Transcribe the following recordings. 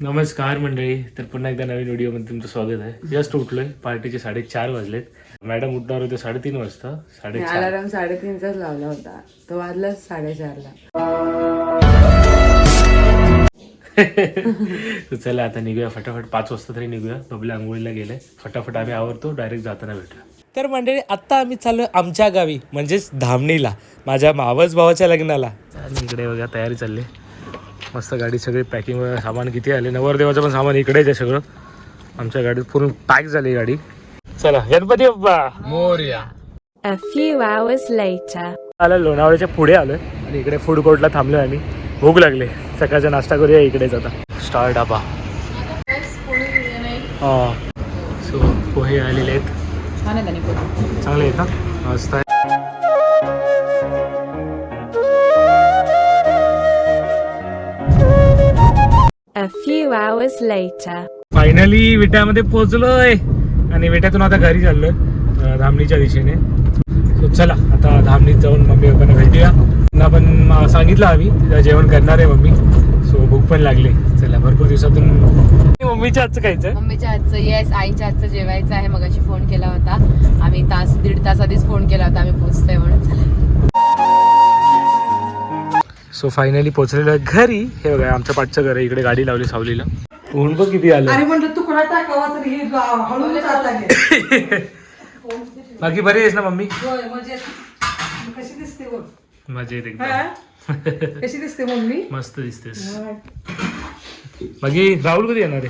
नमस्कार मंडळी तर पुन्हा एकदा नवीन व्हिडिओमध्ये तुमचं स्वागत आहे. जस्ट उठलोय पार्टीचे साडेचार वाजलेत. मॅडम उठणार होते साडेतीन वाजता साडेचार. अलाराम साडेतीनचाच लावला होता. तो वाजला साडेचारला. तर चला आता निघूया फटाफट. पाच वाजता तरी निघूया. बबल्या आंघोळीला गेले. फटाफट आम्ही आवरतो डायरेक्ट जाताना भेटूया. तर मंडळी आत्ता आम्ही चाललो आमच्या गावी म्हणजेच धामणीला माझ्या मावस भावाच्या लग्नाला. आणि इकडे बघा तयारी चालली. मस्त गाडी सगळी पॅकिंग वगैरे सामान किती आले? नवरदेवाचं पण सामान इकडेच आहे सगळं. आमच्या गाडीत पूर्ण पॅक झाली गाडी. चला Ganpati Bappa! A few hours later. आला लोणावळ्याच्या पुढे आलोय. आणि इकडे फूड कोर्टला थांबलोय आम्ही. भूक लागले. सकाळचा नाश्ता करूया इकडेच आता. स्टार डाबा हा. सो पोहे आलेले आहेत. छान. चांगले आहेत ना मस्त आहे. Few hours later. फायनली विट्यामध्ये पोहोचलोय. आणि विट्यातून आता घरी चाललोय अं, धामणीच्या दिशेने. सो चला आता धामणीत जाऊन मम्मी पप्पांना भेटूया. त्यांना पण सांगितलं आम्ही तिथं जेवण करणार आहे मम्मी. सो भूक पण लागली. चला भरपूर दिवसातून मम्मीच्या हातचं खायचं मम्मीच्या हातचं येस आईच्या हातचं जेवायचं आहे. मगाशी फोन केला होता. आम्ही तास दीड तास आधीच फोन केला होता. आम्ही पोहोचतोय म्हणून. चला सो फायनली पोहोचलेलो घरी. हे बघा आमच्या पाठचं घर आहे. इकडे गाडी लावली सावलीला. ऊन बघ किती आलं. अरे म्हणलं तुकडा टाकावा? तर ही हळून जाता गे बाकी बरी आहेस ना मम्मी? कशी दिसते बघ. मजेत हा? एकदम कशी दिसते मम्मी? मस्त दिसतेस. बाकी राहुल कधी येणार आहे?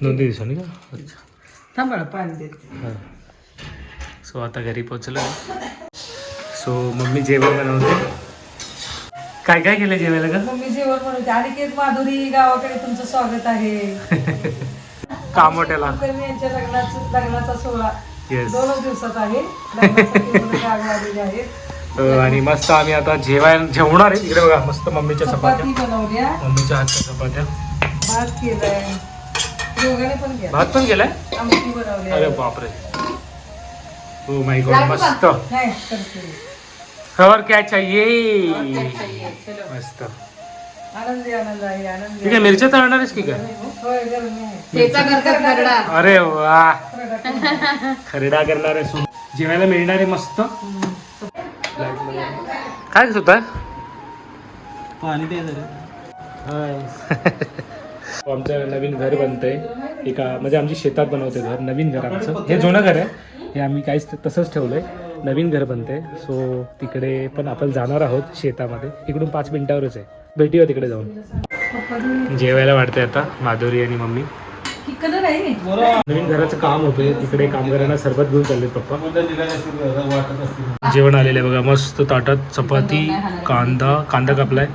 दोन तीन दिवसांनी का? अच्छा. थांब पाणी देते. सो आता घरी पोचलो सो मम्मी जेवण बनवते. काय काय केलं जेवायला का मम्मी जेवण बनवते. अनिकेत माधुरी गावाकडे तुमचं स्वागत आहे. कामोट्याला यांच्या लग्नाचं लग्नाचा सोहळा येस दोनच दिवसात आहे. लग्नासाठी मुलं गावी आलेली आहेत. आणि मस्त आम्ही आता जेवायला जेवणार आहे. इकडे बघा मस्त मम्मीच्या चपात्या. चपाती बनवल्या. मम्मीच्या हातच्या चपात्या. भात केलाय. दोघांनी पण केला. भात पण केलाय? आमटी बनवली अरे आहे. बापरे. हो माय गॉड मस्त. नाही करते. और क्या चाहिए? मस्त. आनंदी आनंद आहे आनंदी ठीक आहे मिरच्या तळणार आहेस की काय? खरडा. अरे वा. खरडा करणार आहे सु जेवायला मिळणार आहे मस्त. काय होत? आमचं नवीन घर बनतंय. एका म्हणजे आमची शेतात बनवते घर नवीन घर आमचं. हे जुनं घर आहे. हे आम्ही काहीच तसंच ठेवलंय. नवीन घर बनते सो तिकडे पण आपण जाणार आहोत शेतामध्ये. इकडून पाच मिनिटावरच आहे. भेटूया तिकडे जाऊन. जेवायला वाटते आता माधुरी आणि मम्मी. नवीन घराचं काम होतंय. तिकडे कामगारांना सरबत घेऊन चालले पप्पा. जेवण आलेलं आहे बघा. मस्त ताटात चपाती कांदा कांदा कापलाय.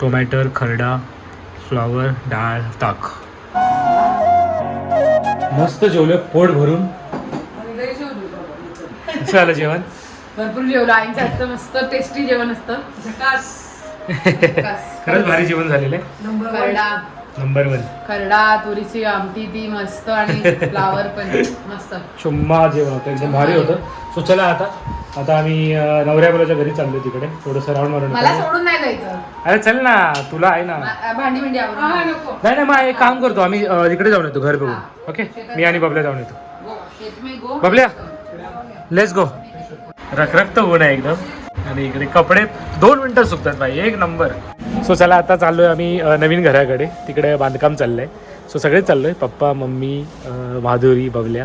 टोमॅटर खरडा फ्लॉवर डाळ ताक. मस्त जेवलं पोट भरून. कसं आलं जेवण? भरपूर जेवलो. आईच्या हातचं मस्त टेस्टी जेवण असतं. झकास. खरंच भारी जेवण झालेलं आहे. नंबर खरडा. Number one. खरडा तुरीची आमटी ती मस्त आणि फ्लावर पण मस्त. चुम्मा जेवण होतं एकदम भारी होतं. सो चला आता. आता आम्ही अं, नवऱ्या मुलाच्या घरी चाललो तिकडे. थोडंसं राऊंड मारून मला येतो. सोडून नाही जायचं. अरे चल ना. तुला आहे ना. मा- भांडी भांडी नको. नाही नाही मग एक काम करतो. आम्ही अं, इकडे जाऊन येतो घर बघून. ओके मी आणि बबल्या जाऊन येतो. शेत में गो. बबल्या? लेट्स गो रखरखत ऊन आहे एकदम. आणि इकडे कपडे दोन मिनिटं सुकतात भाई एक नंबर. सो चला आता चाललोय आम्ही अं, नवीन घराकडे. तिकडे बांधकाम चाललंय. सो सगळेच चाललोय. Papa mummy Madhuri Bablya.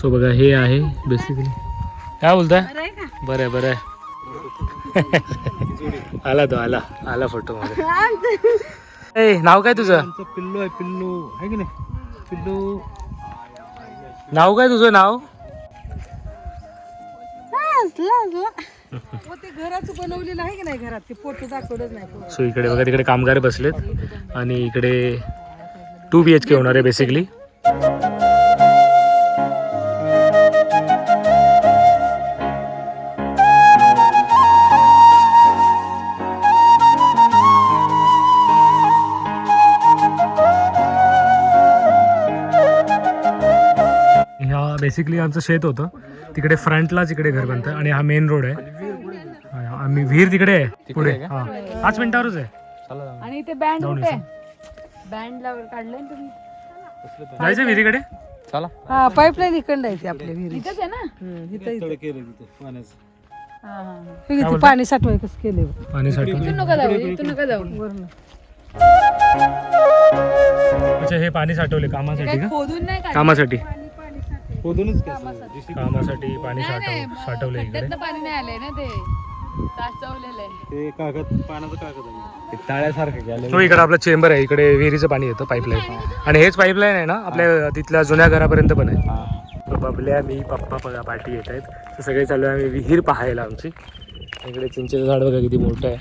So बघा हे आहे बेसिकली काय बोलताय? बरं आहे बरं आहे. आला तो आला. आला फोटो मध्ये. ए नाव काय तुझं? पिल्लू आहे पिल्लू. आहे की नाही? पिल्लू. नाव काय तुझं नाव? व ते घराचं बनवलेलं आहे की नाही घरात? ते फोटो दाखवलंच नाही कोणी. सो इकडे बघा तिकडे कामगार बसलेत. आणि इकडे टू बी एच के होणार आहे बेसिकली बेसिकली आमचं शेत होतं. तिकडे फ्रंटलाच इकडे घर बनतं आणि हा मेन रोड आहे. आम्ही विहीर तिकडे आहे पुढे. हा. पाच मिनिटावरच आहे. आणि इथे बँड कुठे बँड काढलंय तुम्ही? जायचं विहिरीकडे? चला. हा पाईपलाईन इकडं आहे ती आपल्या विहिरी इथंच आहे ना? इथं पाणी साठवाय कसं केले पाणी साठवून इथून नका जाऊ इथून नका जाऊ. वरून. अच्छा हे पाणी साठवले कामासाठी का? खोदून नाही काढलं? कामासाठी. खोदूनच कामासाठी. पाणी साठव साठवले इकडे. खड्ड्यातनं पाणी नाही आलंय ना ते. साचवलेलं आहे. ते कागद पाण्याचं कागद आहे. ताळ्यासारखं गेलं तो इकडे आपला चेंबर आहे इकडे विहिरीचं पाणी येतं पाईपलाईन. आणि हेच पाईपलाईन आहे ना आपल्या तिथल्या जुन्या घरापर्यंत पण आहे. तर बबल्या मी पप्पा बघा पार्टी येत आहेत. तर सगळे चालू आहे आम्ही विहीर पाहायला आमची. इकडे चिंचेचं झाड बघा किती मोठं आहे.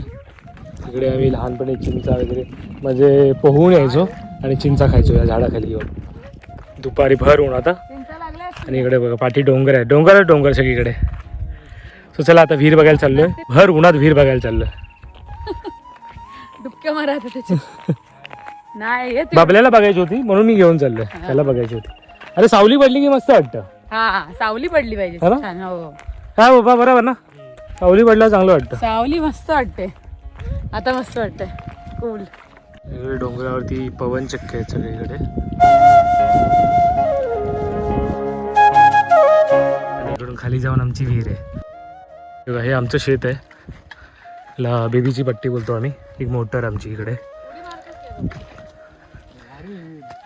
तिकडे आम्ही लहानपणी चिंचा वगैरे म्हणजे पोहून यायचो आणि चिंचा खायचो या झाडाखाली येऊन. दुपारी भर ऊन आता. आणि इकडे बघा पाठी डोंगर आहे. डोंगर डोंगर सगळीकडे. सो चला आता विहीर बघायला चाललोय. भर उन्हात विहीर बघायला चाललोय. डुबक्या मारा नाही बाबल्याला बघायची होती म्हणून मी घेऊन चाललोय. त्याला बघायची होती. अरे सावली पडली की मस्त वाटतं? हा सावली पडली पाहिजे. हा ना? छान हो काय बाबा बरोबर ना? सावली पडल्यावर चांगलं वाटतं. सावली मस्त वाटते. आता मस्त कूल इकडे डोंगरावरती पवन चक्के आहेत सगळीकडे. इकडून खाली जाऊन आमची विहीर आहे. बघा, हे आमचं शेत आहे. ला बेबीची पट्टी बोलतो आम्ही. एक मोटर आमची इकडे.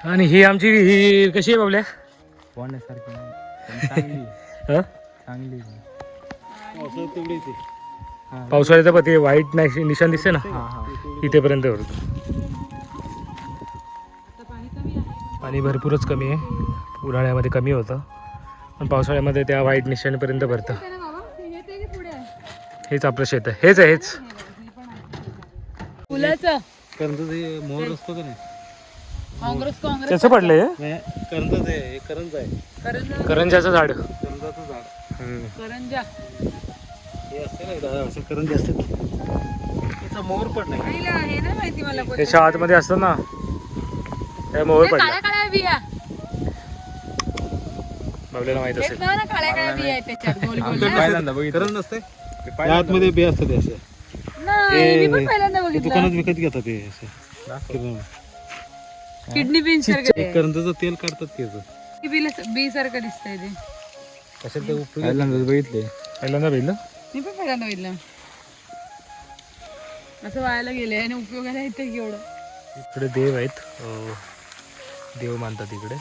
आणि ही आमची विहीर. कशी आहे बाबल्या? चांगली आहे. पावसाळ्याचं पण ते व्हाईट नाही निशाण दिसते ना? हा हा. इथेपर्यंत पाणी भरपूरच कमी आहे. उन्हाळ्यामध्ये कमी होतं. पण पावसाळ्यामध्ये त्या व्हाईट निशाणीपर्यंत भरतं. हेच आपलं शेत आहे. हेच आहे हेच. फुलाचं. करंजाचं हे मोहर असतो का नाही? काँग्रेस काँग्रेस त्याचं पडलंय नाही, करंजाचं आहे हे करंज आहे. करंजा. करंजाचं झाड. करंजाचं झाड. करंजा. हे असते ना असे करंजे असतात. त्याचा मोहर पण नाही. आईला हे नाही माहिती मला कोणी. त्याच्या आतमध्ये असतं ना त्या मोहर ते पडला. काळ्या काळ्या बिया. बाबल्याला माहीत असेल. ना ना काळ्या काळ्या बिया आहेत त्याच्यात गोल गोल. ना? पहिल्यांदा बघितलं. त्या आतमध्ये बी असतात ते असे. नाही मी पण पहिल्यांदा ते बघितलं. दुकानात विकत घेतात ते असे. किडनी बीन सारखं करंजाचं तेल काढतात त्याचं बी सारखं दिसतंय ते. कशात ते उपयोग? पहिल्यांदा बघितले पहिल्यांदा बघितलं? मी पण पहिल्यांदा बघितलं. असं व्हायला गेले आणि उपयोगाला येते एवढं. इकडे देव आहेत. अं, देव मानतात इकडे.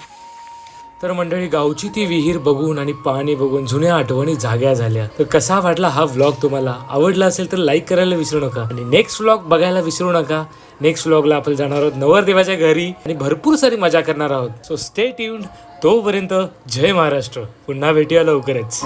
तर मंडळी गावची ती विहीर बघून आणि पाणी बघून जुन्या आठवणी जाग्या झाल्या. तर कसा वाटला हा व्लॉग तुम्हाला? आवडला असेल तर लाईक करायला विसरू नका. आणि नेक्स्ट व्लॉग बघायला विसरू नका. नेक्स्ट व्लॉगला आपण जाणार आहोत नवरदेवाच्या घरी आणि भरपूर सारी मजा करणार आहोत. सो स्टे ट्यून्ड तोपर्यंत जय महाराष्ट्र. पुन्हा भेटूया लवकरच.